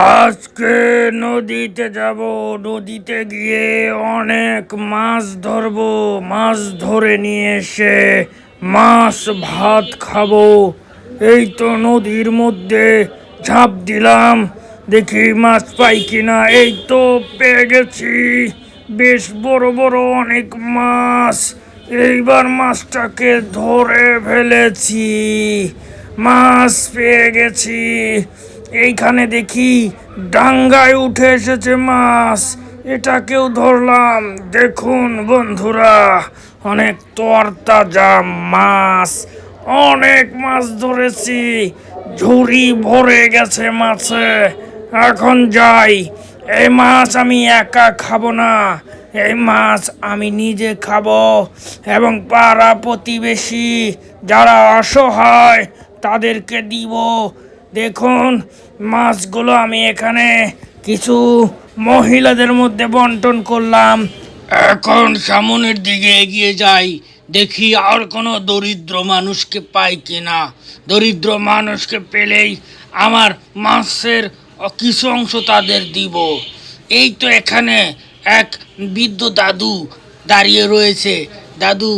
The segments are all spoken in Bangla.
আজকে নদীতে যাব, নদীতে গিয়ে অনেক মাছ ধরবো, মাছ ধরে নিয়ে এসে মাছ ভাত খাব। এই তো নদীর মধ্যে ঝাঁপ দিলাম, দেখি মাছ পাই কিনা। এই তো পেয়ে গেছি, বেশ বড় বড় অনেক মাছ। এইবার মাছটাকে ধরে ফেলেছি, মাছ পেয়ে গেছি। এইখানে দেখি ডাঙ্গায় উঠে এসেছে মাছ। এটাকেও ধরলাম। দেখুন বন্ধুরা, অনেক তরতাজা মাছ, অনেক মাছ ধরেছি। ঝুড়ি ভরে গেছে মাছে। এখন যাই। এই মাছ আমি একা খাব না। এই মাছ আমি নিজে খাব এবং পাড়া প্রতিবেশী যারা অসহায় তাদেরকে দিব। দেখুন, মাছগুলো আমি এখানে কিছু মহিলাদের মধ্যে বন্টন করলাম। এখন সামনের দিকে এগিয়ে যাই, দেখি আর কোনো দরিদ্র মানুষকে পাই কিনা। দরিদ্র মানুষকে পেলেই আমার মাছের কিছু অংশ তাদের দিব। এই তো এখানে এক বৃদ্ধ দাদু দাঁড়িয়ে রয়েছে। দাদু,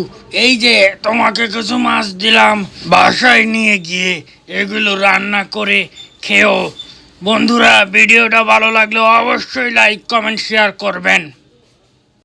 এই যে তোমাকে কিছু মাছ দিলাম, বাসায় নিয়ে গিয়ে এগুলো রান্না করে খেও। বন্ধুরা, ভিডিওটা ভালো লাগলে অবশ্যই লাইক কমেন্ট শেয়ার করবেন।